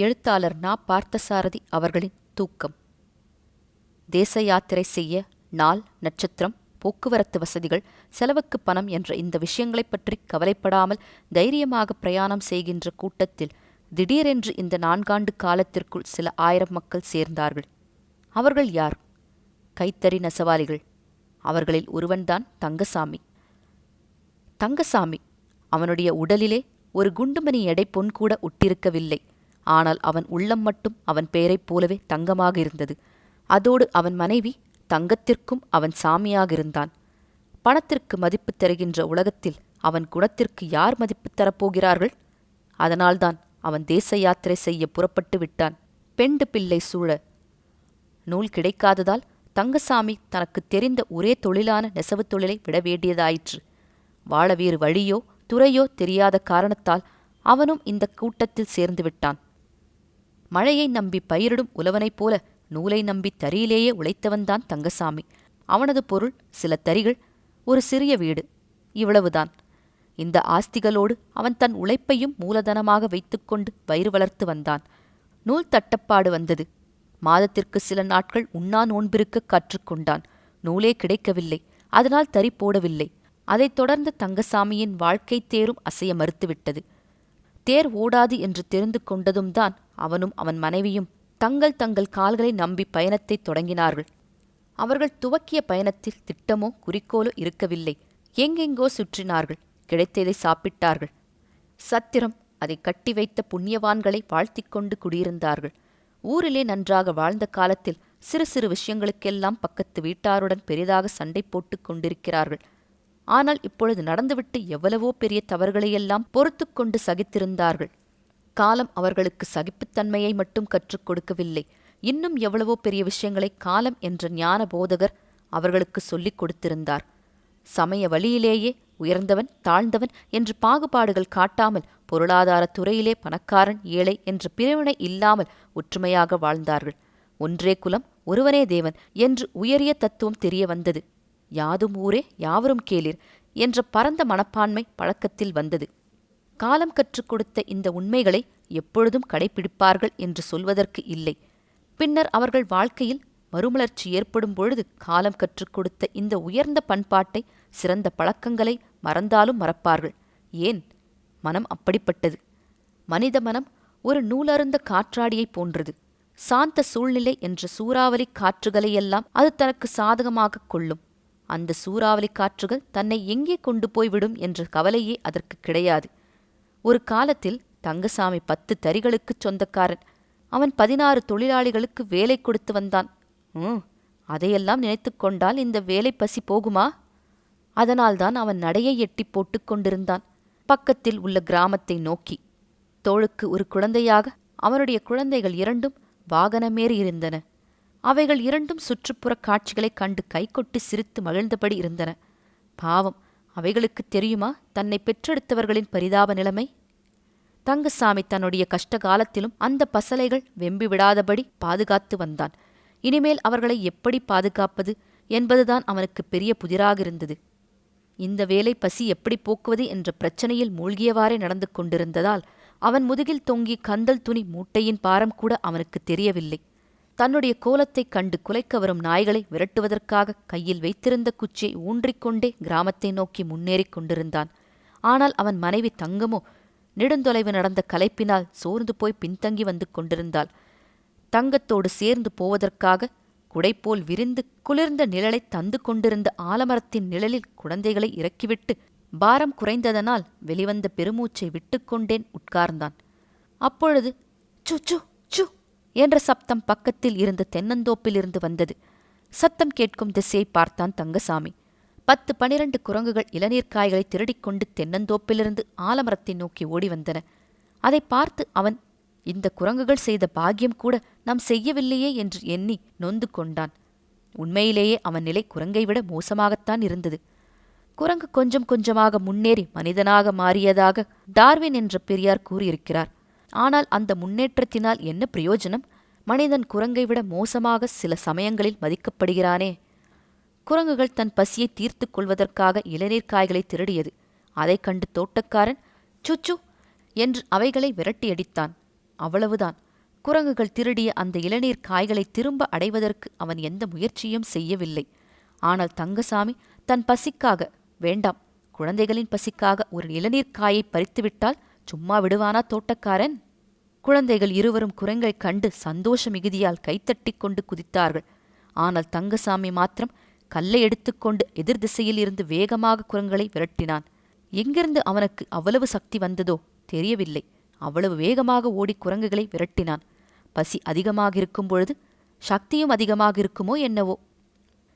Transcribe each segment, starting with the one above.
எழுத்தாளர் நா. பார்த்தசாரதி அவர்களின் தூக்கம். தேச யாத்திரை செய்ய நாள் நட்சத்திரம் போக்குவரத்து வசதிகள் செலவுக்கு பணம் என்ற இந்த விஷயங்களைப் பற்றி கவலைப்படாமல் தைரியமாக பிரயாணம் செய்கின்ற கூட்டத்தில் திடீரென்று இந்த நான்காண்டு காலத்திற்குள் சில ஆயிரம் மக்கள் சேர்ந்தார்கள். அவர்கள் யார்? கைத்தறி நெசவாளிகள். அவர்களில் ஒருவன்தான் தங்கசாமி. தங்கசாமி அவனுடைய உடலிலே ஒரு குண்டுமணி எடை பொன் கூட உட்டிருக்கவில்லை ஆனால் அவன் உள்ளம் மட்டும் அவன் பெயரைப் போலவே தங்கமாக இருந்தது. அதோடு அவன் மனைவி தங்கத்திற்கும் அவன் சாமியாகிருந்தான் பணத்திற்கு மதிப்பு தருகின்ற உலகத்தில் அவன் குணத்திற்கு யார் மதிப்பு தரப்போகிறார்கள்? அதனால்தான் அவன் தேச யாத்திரை செய்ய புறப்பட்டு விட்டான். பெண்டு பிள்ளை சூழ நூல் கிடைக்காததால் தங்கசாமி தனக்கு தெரிந்த ஒரே தொழிலான நெசவு தொழிலை விட வேண்டியதாயிற்று. வாழ வேறு வழியோ துறையோ தெரியாத காரணத்தால் அவனும் இந்த கூட்டத்தில் சேர்ந்து விட்டான். மழையை நம்பி பயிரிடும் உழவனைப் போல நூலை நம்பி தறியிலேயே உழைத்தவன்தான் தங்கசாமி. அவனது பொருள் சில தறிகள் ஒரு சிறிய வீடு. இவ்வளவுதான். இந்த ஆஸ்திகளோடு அவன் தன் உழைப்பையும் மூலதனமாக வைத்துக்கொண்டு வயிறு வளர்த்து வந்தான். நூல் தட்டப்பாடு வந்தது. மாதத்திற்கு சில நாட்கள் உண்ணா நோன்பிருக்க கற்றுக்கொண்டான் நூலே கிடைக்கவில்லை. அதனால் தறி போடவில்லை. அதைத் தொடர்ந்து தங்கசாமியின் வாழ்க்கை தேரும் அசைய மறுத்துவிட்டது. தேர் ஓடாது என்று தெரிந்து கொண்டதும் தான் அவனும் அவன் மனைவியும் தங்கள் தங்கள் கால்களை நம்பி பயணத்தை தொடங்கினார்கள். அவர்கள் துவக்கிய பயணத்தில் திட்டமோ குறிக்கோளோ இருக்கவில்லை. எங்கெங்கோ சுற்றினார்கள் கிடைத்ததை சாப்பிட்டார்கள். சத்திரம் அதை கட்டி வைத்த புண்ணியவான்களை வாழ்த்திக் கொண்டு குடியிருந்தார்கள். ஊரிலே நன்றாக வாழ்ந்த காலத்தில் சிறு சிறு விஷயங்களுக்கெல்லாம் பக்கத்து வீட்டாருடன் பெரிதாக சண்டை போட்டுக் கொண்டிருக்கிறார்கள். ஆனால் இப்பொழுது நடந்துவிட்டு எவ்வளவோ பெரிய தவறுகளையெல்லாம் பொறுத்து கொண்டு சகித்திருந்தார்கள். காலம் அவர்களுக்கு சகிப்புத்தன்மையை மட்டும் கற்றுக் கொடுக்கவில்லை. இன்னும் எவ்வளவோ பெரிய விஷயங்களை காலம் என்ற ஞான போதகர் அவர்களுக்கு சொல்லிக் கொடுத்திருந்தார். சமய வழியிலேயே உயர்ந்தவன் தாழ்ந்தவன் என்று பாகுபாடுகள் காட்டாமல் பொருளாதார துறையிலே பணக்காரன் ஏழை என்ற பிரிவினை இல்லாமல் ஒற்றுமையாக வாழ்ந்தார்கள். ஒன்றே குலம் ஒருவனே தேவன் என்று உயரிய தத்துவம் தெரிய வந்தது. யாதும் ஊரே யாவரும் கேளிர் என்ற பரந்த மனப்பான்மை பழக்கத்தில் வந்தது. காலம் கற்றுக் கொடுத்த இந்த உண்மைகளை எப்பொழுதும் கடைபிடிப்பார்கள் என்று சொல்வதற்கு இல்லை. பின்னர் அவர்கள் வாழ்க்கையில் மறுமலர்ச்சி ஏற்படும் பொழுது காலம் கற்றுக் கொடுத்த இந்த உயர்ந்த பண்பாட்டை சிறந்த பழக்கங்களை மறந்தாலும் மறப்பார்கள். ஏன்? மனம் அப்படிப்பட்டது. மனித மனம் ஒரு நூலருந்த காற்றாடியைப் போன்றது. சாந்த சூழ்நிலை என்ற சூறாவளி காற்றுகளையெல்லாம் அது தனக்கு சாதகமாகக் கொள்ளும். அந்த சூறாவளி காற்றுகள் தன்னை எங்கே கொண்டு போய்விடும் என்ற கவலையே அதற்கு கிடையாது. ஒரு காலத்தில் தங்கசாமி பத்து தறிகளுக்குச் சொந்தக்காரன். அவன் பதினாறு தொழிலாளிகளுக்கு வேலை கொடுத்து வந்தான். ம் அதையெல்லாம் நினைத்து கொண்டால் இந்த வேலை பசி போகுமா? அதனால்தான் அவன் நடையை எட்டி போட்டுக் கொண்டிருந்தான். பக்கத்தில் உள்ள கிராமத்தை நோக்கி. தோளுக்கு ஒரு குழந்தையாக அவனுடைய குழந்தைகள் இரண்டும் வாகனமேறி இருந்தன. அவைகள் இரண்டும் சுற்றுப்புறக் காட்சிகளைக் கண்டு கைகொட்டி சிரித்து மகிழ்ந்தபடி இருந்தன. பாவம் அவைகளுக்கு தெரியுமா? தன்னை பெற்றெடுத்தவர்களின் பரிதாப நிலைமை? தங்கசாமி தன்னுடைய கஷ்ட காலத்திலும் அந்த பசலைகள் வெம்பி விடாதபடி பாதுகாத்து வந்தான். இனிமேல் அவர்களை எப்படி பாதுகாப்பது என்பதுதான் அவனுக்கு பெரிய புதிராக இருந்தது இந்த வேலை பசி எப்படி போக்குவது என்ற பிரச்சனையில் மூழ்கியவாறே நடந்து கொண்டிருந்ததால் அவன் முதுகில் தொங்கி கந்தல் துணி மூட்டையின் பாரம் கூட அவனுக்கு தெரியவில்லை. தன்னுடைய கோலத்தைக் கண்டு குலைக்க வரும் நாய்களை விரட்டுவதற்காக கையில் வைத்திருந்த குச்சியை ஊன்றிக்கொண்டே கிராமத்தை நோக்கி முன்னேறிக் கொண்டிருந்தான். ஆனால் அவன் மனைவி தங்கமோ நெடுந்தொலைவு நடந்த கலைப்பினால் சோர்ந்து போய் பின்தங்கி வந்து கொண்டிருந்தாள். தங்கத்தோடு சேர்ந்து போவதற்காக குடைப்போல் விரிந்து குளிர்ந்த நிழலை தந்து கொண்டிருந்த ஆலமரத்தின் நிழலில் குழந்தைகளை இறக்கிவிட்டு பாரம் குறைந்ததனால் வெளிவந்த பெருமூச்சை விட்டுக்கொண்டேன் உட்கார்ந்தான். அப்பொழுது சு சு சு என்ற சப்தம் பக்கத்தில் இருந்த தென்னந்தோப்பிலிருந்து வந்தது. சத்தம் கேட்கும் திசையை பார்த்தான் தங்கசாமி. பத்து பனிரண்டு குரங்குகள் இளநீர் காய்களை திருடிக்கொண்டு தென்னந்தோப்பிலிருந்து ஆலமரத்தை நோக்கி ஓடி வந்தன. அதை பார்த்து அவன் இந்த குரங்குகள் செய்த பாக்கியம் கூட நாம் செய்யவில்லையே என்று எண்ணி நொந்து கொண்டான். உண்மையிலேயே அவன் நிலை குரங்கை விட மோசமாகத்தான் இருந்தது. குரங்கு கொஞ்சம் கொஞ்சமாக முன்னேறி மனிதனாக மாறியதாக டார்வின் என்ற பெரியார் கூறியிருக்கிறார். ஆனால் அந்த முன்னேற்றத்தினால் என்ன பிரயோஜனம்? மனிதன் குரங்கை விட மோசமாக சில சமயங்களில் மதிக்கப்படுகிறானே. குரங்குகள் தன் பசியை தீர்த்து கொள்வதற்காக இளநீர் காய்களை திருடியது. அதைக் கண்டு தோட்டக்காரன் சுச்சு! என்று அவைகளை விரட்டியடித்தான் அவ்வளவுதான். குரங்குகள் திருடிய அந்த இளநீர் காய்களை திரும்ப அடைவதற்கு அவன் எந்த முயற்சியும் செய்யவில்லை. ஆனால் தங்கசாமி தன் பசிக்காக வேண்டாம். குழந்தைகளின் பசிக்காக ஒரு இளநீர் காயை பறித்துவிட்டால் சும்மா விடுவானா தோட்டக்காரன்? குழந்தைகள் இருவரும் குரங்கைக் கண்டு சந்தோஷ மிகுதியால் கைத்தட்டி கொண்டு குதித்தார்கள். ஆனால் தங்கசாமி மாத்திரம் கல்லை எடுத்துக்கொண்டு எதிர் திசையில் இருந்து வேகமாக குரங்களை விரட்டினான். எங்கிருந்து அவனுக்கு அவ்வளவு சக்தி வந்ததோ தெரியவில்லை. அவ்வளவு வேகமாக ஓடி குரங்குகளை விரட்டினான். பசி அதிகமாக இருக்கும் பொழுது சக்தியும் அதிகமாக இருக்குமோ என்னவோ?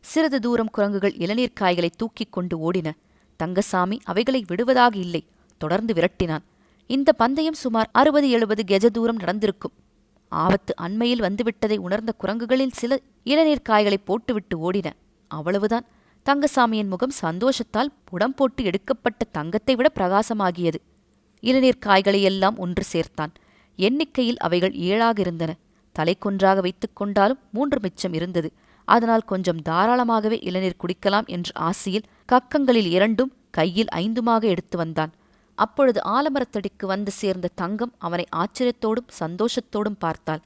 சிறிது தூரம் குரங்குகள் இளநீர் காய்களை தூக்கிக் கொண்டு ஓடின. தங்கசாமி அவைகளை விடுவதாக இல்லை தொடர்ந்து விரட்டினான். இந்த பந்தயம் சுமார் அறுபது எழுபது கெஜ தூரம் நடந்திருக்கும். ஆபத்து அண்மையில் வந்துவிட்டதை உணர்ந்த குரங்குகளில் சில இளநீர் காய்களை போட்டுவிட்டு ஓடின. அவ்வளவுதான். தங்கசாமியின் முகம் சந்தோஷத்தால் புடம் போட்டு எடுக்கப்பட்ட தங்கத்தை விட பிரகாசமாகியது. இளநீர் காய்களையெல்லாம் ஒன்று சேர்த்தான். எண்ணிக்கையில் அவைகள் ஏழாக இருந்தன. தலைக்கொன்றாக வைத்துக் கொண்டாலும் மூன்று மிச்சம் இருந்தது. அதனால் கொஞ்சம் தாராளமாகவே இளநீர் குடிக்கலாம் என்ற ஆசையில் கக்கங்களில் இரண்டும் கையில் ஐந்துமாக எடுத்து வந்தான். அப்பொழுது ஆலமரத்தடிக்கு வந்து சேர்ந்த தங்கம் அவனை ஆச்சரியத்தோடும் சந்தோஷத்தோடும் பார்த்தாள்.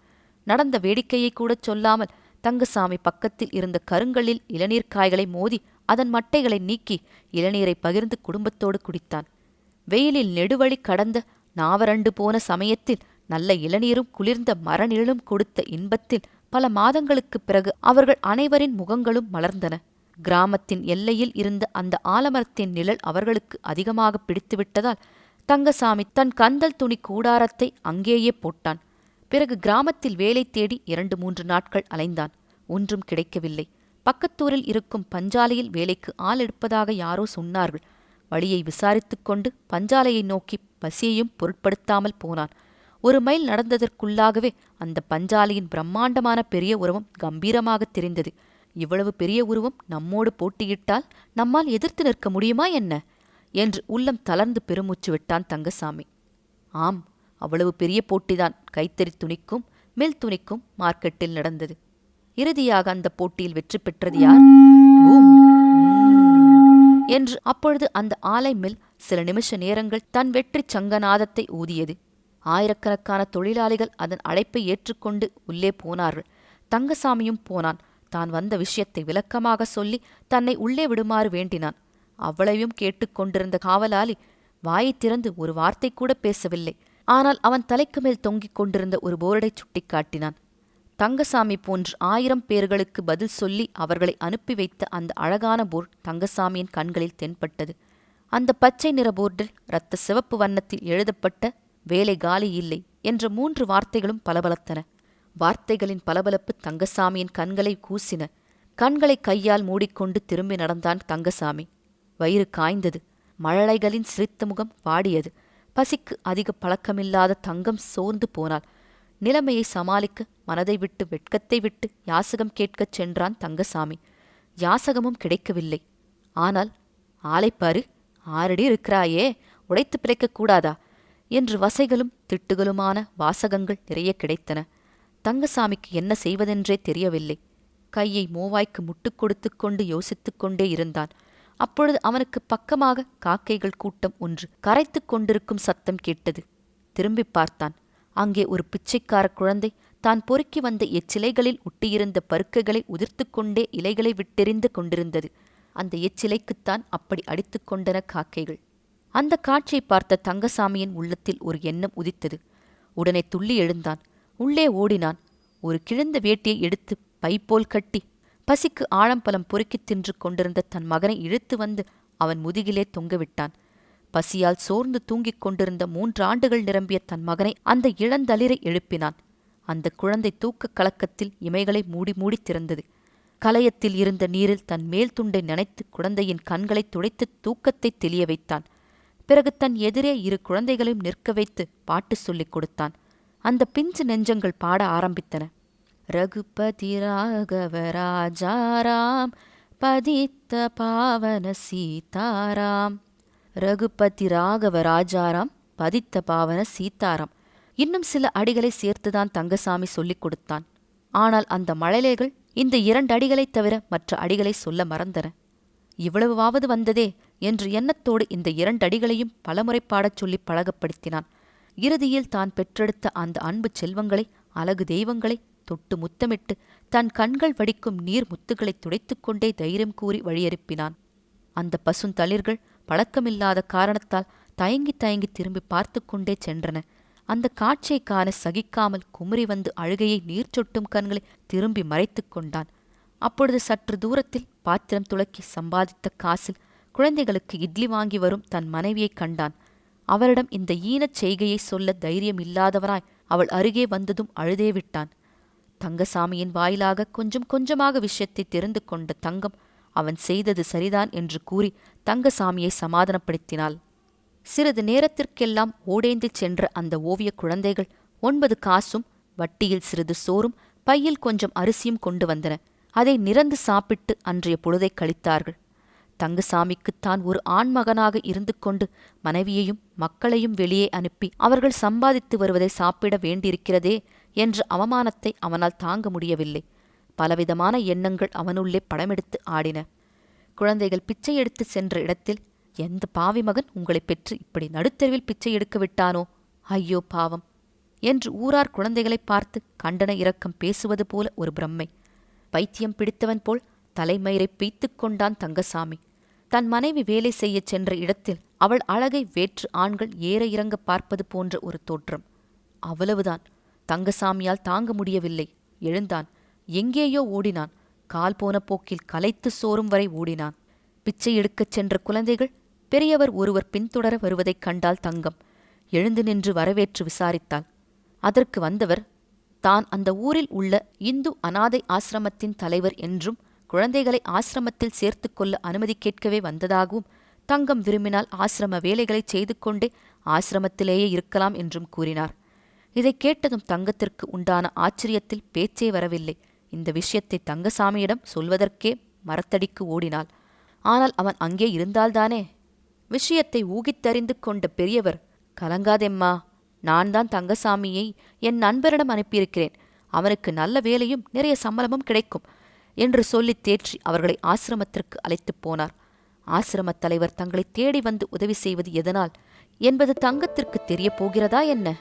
நடந்த வேடிக்கையை கூடச் சொல்லாமல் தங்கசாமி பக்கத்தில் இருந்த கருங்களில் இளநீர் காய்களை மோதி அதன் மட்டைகளை நீக்கி இளநீரை பகிர்ந்து குடும்பத்தோடு குடித்தான். வெயிலில் நெடுவழி கடந்த நாவரண்டு போன சமயத்தில் நல்ல இளநீரும் குளிர்ந்த மரநிழலும் கொடுத்த இன்பத்தில் பல மாதங்களுக்குப் பிறகு அவர்கள் அனைவரின் முகங்களும் மலர்ந்தன. கிராமத்தின் எல்லையில் இருந்த அந்த ஆலமரத்தின் நிழல் அவர்களுக்கு அதிகமாக பிடித்துவிட்டதால் தங்கசாமி தன் கந்தல் துணி கூடாரத்தை அங்கேயே போட்டான். பிறகு கிராமத்தில் வேலை தேடி இரண்டு மூன்று நாட்கள் அலைந்தான். ஒன்றும் கிடைக்கவில்லை. பக்கத்தூரில் இருக்கும் பஞ்சாலையில் வேலைக்கு ஆள் எடுப்பதாக யாரோ சொன்னார்கள். வழியை விசாரித்துக் கொண்டு பஞ்சாலையை நோக்கி பசியையும் பொருட்படுத்தாமல் போனான். ஒரு மைல் நடந்ததற்குள்ளாகவே அந்த பஞ்சாலையின் பிரம்மாண்டமான பெரிய உருவம் கம்பீரமாகத் தெரிந்தது. இவ்வளவு பெரிய உருவம் நம்மோடு போட்டியிட்டால் நம்மால் எதிர்த்து நிற்க முடியுமா என்ன? என்று உள்ளம் தளர்ந்து பெருமூச்சு விட்டான் தங்கசாமி. ஆம் அவ்வளவு பெரிய போட்டிதான். கைத்தறி துணிக்கும் மில் துணிக்கும் மார்க்கெட்டில் நடந்தது. இறுதியாக அந்த போட்டியில் வெற்றி பெற்றது யார்? என்று அப்பொழுது அந்த ஆலை மில் சில நிமிஷ நேரங்கள் தன் வெற்றி சங்கநாதத்தை ஊதியது. ஆயிரக்கணக்கான தொழிலாளிகள் அதன் அழைப்பை ஏற்றுக்கொண்டு உள்ளே போனார்கள். தங்கசாமியும் போனான். தான் வந்த விஷயத்தை விளக்கமாக சொல்லி தன்னை உள்ளே விடுமாறு வேண்டினான். அவ்வளவையும் கேட்டுக்கொண்டிருந்த காவலாளி வாயைத் திறந்து ஒரு வார்த்தை கூட பேசவில்லை. ஆனால் அவன் தலைக்கு மேல் தொங்கிக் கொண்டிருந்த ஒரு போர்டைச் சுட்டிக்காட்டினான். தங்கசாமி போன்று ஆயிரம் பேர்களுக்கு பதில் சொல்லி அவர்களை அனுப்பி வைத்த அந்த அழகான போர்டு தங்கசாமியின் கண்களில் தென்பட்டது. அந்த பச்சை நிற போர்டில் இரத்த சிவப்பு வண்ணத்தில் எழுதப்பட்ட வேலை காலி இல்லை என்ற மூன்று வார்த்தைகளும் பலபலத்தன வார்த்தைகளின் பளபளப்பு தங்கசாமியின் கண்களை கூசின கண்களை கையால் மூடிக்கொண்டு திரும்பி நடந்தான் தங்கசாமி. வயிறு காய்ந்தது மழலைகளின் சிரித்த முகம் வாடியது. பசிக்கு அதிக பழக்கமில்லாத தங்கம் சோர்ந்து போனாள். நிலைமையை சமாளிக்க மனதை விட்டு வெட்கத்தை விட்டு யாசகம் கேட்கச் சென்றான் தங்கசாமி. யாசகமும் கிடைக்கவில்லை. ஆனால் ஆளைப்பாரு ஆறடி இருக்கிறாயே உடைத்து பிழைக்கக்கூடாதா என்று வசைகளும் திட்டுகளுமான வாசகங்கள் நிறைய கிடைத்தன. தங்கசாமிக்கு என்ன செய்வதென்றே தெரியவில்லை. கையை மோவாய்க்கு முட்டுக் கொடுத்து கொண்டு யோசித்துக் கொண்டே இருந்தான். அப்பொழுது அவனுக்கு பக்கமாக காக்கைகள் கூட்டம் ஒன்று கரைத்துக் கொண்டிருக்கும் சத்தம் கேட்டது. திரும்பி பார்த்தான். அங்கே ஒரு பிச்சைக்கார குழந்தை தான் பொறுக்கி வந்த எச்சிலைகளில் ஒட்டியிருந்த பருக்கைகளை உதிர்த்து கொண்டே இலைகளை விட்டெறிந்து கொண்டிருந்தது. அந்த எச்சிலைக்குத்தான் அப்படி அடித்துக் கொண்டன காக்கைகள். அந்த காட்சியை பார்த்த தங்கசாமியின் உள்ளத்தில் ஒரு எண்ணம் உதித்தது. உடனே துள்ளி எழுந்தான். உள்ளே ஓடினான். ஒரு கிழந்த வேட்டியை எடுத்து பைப்போல் கட்டி பசிக்கு ஆழம்பலம் பொறுக்கித் தின்று கொண்டிருந்த தன் மகனை இழுத்து வந்து அவன் முதுகிலே தொங்கவிட்டான் பசியால் சோர்ந்து தூங்கிக் கொண்டிருந்த மூன்று ஆண்டுகள் நிரம்பிய தன் மகனை அந்த இளந்தளிரை எழுப்பினான். அந்த குழந்தை தூக்கக் கலக்கத்தில் இமைகளை மூடி மூடி திறந்தது. கலையத்தில் இருந்த நீரில் தன் மேல் துண்டை நனைத்து குழந்தையின் கண்களை துடைத்து தூக்கத்தை தெளிய வைத்தான். பிறகு தன் எதிரே இரு குழந்தைகளையும் நிற்க வைத்து பாட்டு சொல்லிக் கொடுத்தான். அந்த பிஞ்சு நெஞ்சங்கள் பாட ஆரம்பித்தன. ரகுபதி ராகவ ராஜாராம் பதித்த பாவன சீதாராம். ரகுபதி ராகவ ராஜாராம் பதித்த பாவன சீதாராம். இன்னும் சில அடிகளை சேர்த்துதான் தங்கசாமி சொல்லிக் கொடுத்தான். ஆனால் அந்த மழலைகள் இந்த இரண்டு அடிகளைத் தவிர மற்ற அடிகளை சொல்ல மறந்தன. இவ்வளவாவது வந்ததே என்று எண்ணத்தோடு இந்த இரண்டு அடிகளையும் பலமுறை பாடச் சொல்லி பழகப்படுத்தினான். இறுதியில் தான் பெற்றெடுத்த அந்த அன்பு செல்வங்களை அழகு தெய்வங்களை தொட்டு முத்தமிட்டு தன் கண்கள் வடிக்கும் நீர் முத்துகளை துடைத்துக்கொண்டே தைரியம் கூறி வழியனுப்பினான் அந்த பசுந்தளிர்கள் பழக்கமில்லாத காரணத்தால் தயங்கி தயங்கி திரும்பி பார்த்து கொண்டே சென்றன. அந்த காட்சியை காண சகிக்காமல் குமரி வந்து அழுகையை நீர் சொட்டும் கண்களை திரும்பி மறைத்துக் கொண்டான். அப்பொழுது சற்று தூரத்தில் பாத்திரம் துளக்கி சம்பாதித்த காசில் குழந்தைகளுக்கு இட்லி வாங்கி வரும் தன் மனைவியைக் கண்டான். அவரிடம் இந்த ஈனச் செய்கையை சொல்ல தைரியம் இல்லாதவனாய் அவள் அருகே வந்ததும் அழுதே விட்டான். தங்கசாமியின் வாயிலாக கொஞ்சம் கொஞ்சமாக விஷயத்தை தெரிந்து கொண்ட தங்கம் அவன் செய்தது சரிதான் என்று கூறி தங்கசாமியை சமாதானப்படுத்தினாள். சிறிது நேரத்திற்கெல்லாம் ஓடேந்து சென்ற அந்த ஓவியக் குழந்தைகள் ஒன்பது காசும் வட்டியில் சிறிது சோறும் பையில் கொஞ்சம் அரிசியும் கொண்டு வந்தன. அதை நிறந்து சாப்பிட்டு அன்றைய பொழுதைக் கழித்தார்கள். தங்குசாமிக்குத்தான் ஒரு ஆண்மகனாக இருந்து கொண்டு மனைவியையும் மக்களையும் வெளியே அனுப்பி அவர்கள் சம்பாதித்து வருவதை சாப்பிட வேண்டியிருக்கிறதே என்ற அவமானத்தை அவனால் தாங்க முடியவில்லை. பலவிதமான எண்ணங்கள் அவனுள்ளே படமெடுத்து ஆடின. குழந்தைகள் பிச்சை எடுத்து சென்ற இடத்தில் எந்த பாவி மகன் உங்களைப் பெற்று இப்படி நடுத்தெருவில் பிச்சை எடுக்க விட்டானோ? ஐயோ பாவம் என்று ஊரார் குழந்தைகளைப் பார்த்து கண்டன இரக்கம் பேசுவது போல ஒரு பிரம்மை. பைத்தியம் பிடித்தவன் போல் தலைமயிரை பீய்த்து கொண்டான் தங்கசாமி. தன் மனைவி வேலை செய்யச் சென்ற இடத்தில் அவள் அழகை வேற்று ஆண்கள் ஏற இறங்க பார்ப்பது போன்ற ஒரு தோற்றம். அவ்வளவுதான். தங்கசாமியால் தாங்க முடியவில்லை. எழுந்தான். எங்கேயோ ஓடினான். கால் போன போக்கில் கலைத்து சோறும் வரை ஓடினான். பிச்சை எடுக்கச் சென்ற குழந்தைகள் பெரியவர் ஒருவர் பின்தொடர வருவதைக் கண்டால் தங்கம். எழுந்து நின்று வரவேற்று விசாரித்தாள். அதற்கு வந்தவர் தான் அந்த ஊரில் உள்ள இந்து அனாதை ஆசிரமத்தின் தலைவர் என்றும் குழந்தைகளை ஆசிரமத்தில் சேர்த்து கொள்ள அனுமதி கேட்கவே வந்ததாகவும் தங்கம் விரும்பினால் ஆசிரம வேலைகளை செய்து கொண்டே ஆசிரமத்திலேயே இருக்கலாம் என்றும் கூறினார். இதை கேட்டதும் தங்கத்திற்கு உண்டான ஆச்சரியத்தில் பேச்சே வரவில்லை. இந்த விஷயத்தை தங்கசாமியிடம் சொல்வதற்கே மரத்தடிக்கு ஓடினாள். ஆனால் அவன் அங்கே இருந்தால்தானே? விஷயத்தை ஊகித்தறிந்து கொண்ட பெரியவர் கலங்காதெம்மா நான் தான் தங்கசாமியை என் நண்பரிடம் அனுப்பியிருக்கிறேன். அவனுக்கு நல்ல வேலையும் நிறைய சம்பளமும் கிடைக்கும். என்று சொல்லித் தேற்றி அவர்களை ஆசிரமத்திற்கு அழைத்துப் போனார். ஆசிரமத் தலைவர் தங்களை தேடி வந்து உதவி செய்வது எதனால்? என்பது தங்கத்திற்கு தெரியப் போகிறதா என்ன?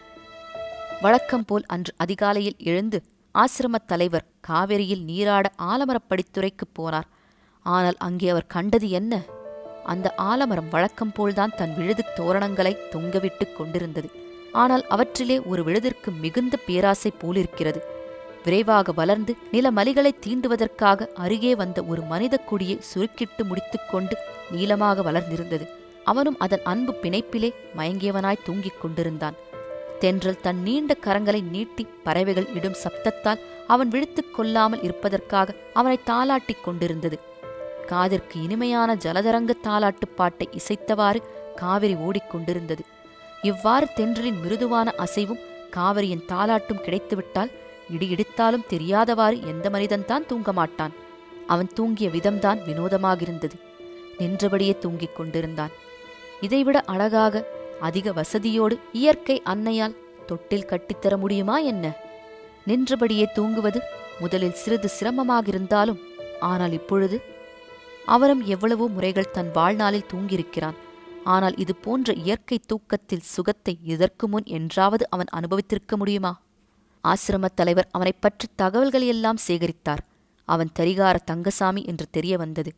வழக்கம் போல் அன்று அதிகாலையில் எழுந்து ஆசிரமத் தலைவர் காவிரியில் நீராட ஆலமரப்படித்துறைக்குப் போனார். ஆனால் அங்கே அவர் கண்டது என்ன? அந்த ஆலமரம் வழக்கம் போல்தான் தன் விழுது தோரணங்களை தொங்கவிட்டுக் கொண்டிருந்தது. ஆனால் அவற்றிலே ஒரு விழுதிற்கு மிகுந்த பேராசை போலிருக்கிறது. விரைவாக வளர்ந்து நிலமலிகளை தீண்டுவதற்காக அருகே வந்த ஒரு மனித குடியை சுருக்கிட்டு முடித்துக்கொண்டு நீளமாக வளர்ந்திருந்தது. அவனும் அதன் அன்பு பிணைப்பிலே மயங்கியவனாய் தூங்கிக் கொண்டிருந்தான். தென்றல் தன் நீண்ட கரங்களை நீட்டி பறவைகள் இடும் சப்தத்தால் அவன் விழித்துக் கொள்ளாமல் இருப்பதற்காக அவனை தாளாட்டிக் கொண்டிருந்தது. காதிற்கு இனிமையான ஜலதரங்க தாலாட்டுப் பாட்டை இசைத்தவாறு காவிரி ஓடிக்கொண்டிருந்தது இவ்வாறு தென்றலின் மிருதுவான அசைவும் காவிரியின் தாலாட்டும் கிடைத்துவிட்டால் இடி இடித்தாலும் தெரியாதவாறு எந்த மனிதன்தான் தூங்க மாட்டான். அவன் தூங்கிய விதம்தான் வினோதமாகிருந்தது. நின்றபடியே தூங்கிக் கொண்டிருந்தான். இதைவிட அழகாக அதிக வசதியோடு இயற்கை அன்னையால் தொட்டில் கட்டித்தர முடியுமா என்ன? நின்றபடியே தூங்குவது முதலில் சிறிது சிரமமாகிருந்தாலும் ஆனால் இப்பொழுது அவரும் எவ்வளவோ முறைகள் தன் வாழ்நாளில் தூங்கியிருக்கிறான். ஆனால் இது போன்ற இயற்கை தூக்கத்தில் சுகத்தை இதற்கு முன் என்றாவது அவன் அனுபவித்திருக்க முடியுமா? ஆசிரமத் தலைவர் அவனைப் பற்றி தகவல்களையெல்லாம் சேகரித்தார். அவன் தரிகார தங்கசாமி என்று தெரிய வந்தது.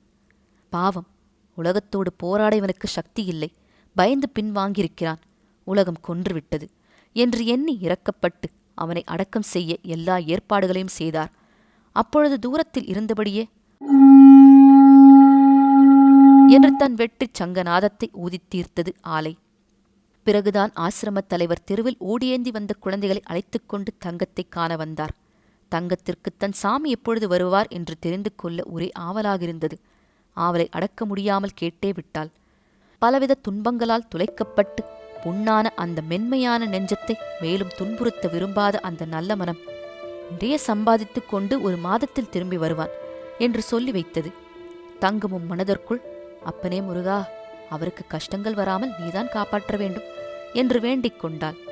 பாவம் உலகத்தோடு போராட இவனுக்கு சக்தி இல்லை. பயந்து பின்வாங்கியிருக்கிறான். உலகம் கொன்றுவிட்டது என்று எண்ணி இறக்கப்பட்டு அவனை அடக்கம் செய்ய எல்லா ஏற்பாடுகளையும் செய்தார். அப்பொழுது தூரத்தில் இருந்தபடியே என்று தன் வெற்றி சங்கநாதத்தை ஊதி தீர்த்தது ஆலை. பிறகுதான் ஆசிரமத் தலைவர் தெருவில் ஓடியேந்தி வந்த குழந்தைகளை அழைத்துக் கொண்டு தங்கத்தை காண வந்தார். தங்கத்திற்கு தன் சாமி எப்பொழுது வருவார் என்று தெரிந்து கொள்ள ஒரே ஆவலாகிருந்தது ஆவலை அடக்க முடியாமல் கேட்டே விட்டாள். பலவித துன்பங்களால் துளைக்கப்பட்டு புண்ணான அந்த மென்மையான நெஞ்சத்தை மேலும் துன்புறுத்த விரும்பாத அந்த நல்ல மனம் நிறைய சம்பாதித்துக் கொண்டு ஒரு மாதத்தில் திரும்பி வருவான் என்று சொல்லி வைத்தது. தங்கமும் மனதற்குள் அப்பனே முருகா அவருக்கு கஷ்டங்கள் வராமல் நீதான் காப்பாற்ற வேண்டும். என்று வேண்டிக் கொண்டாள்.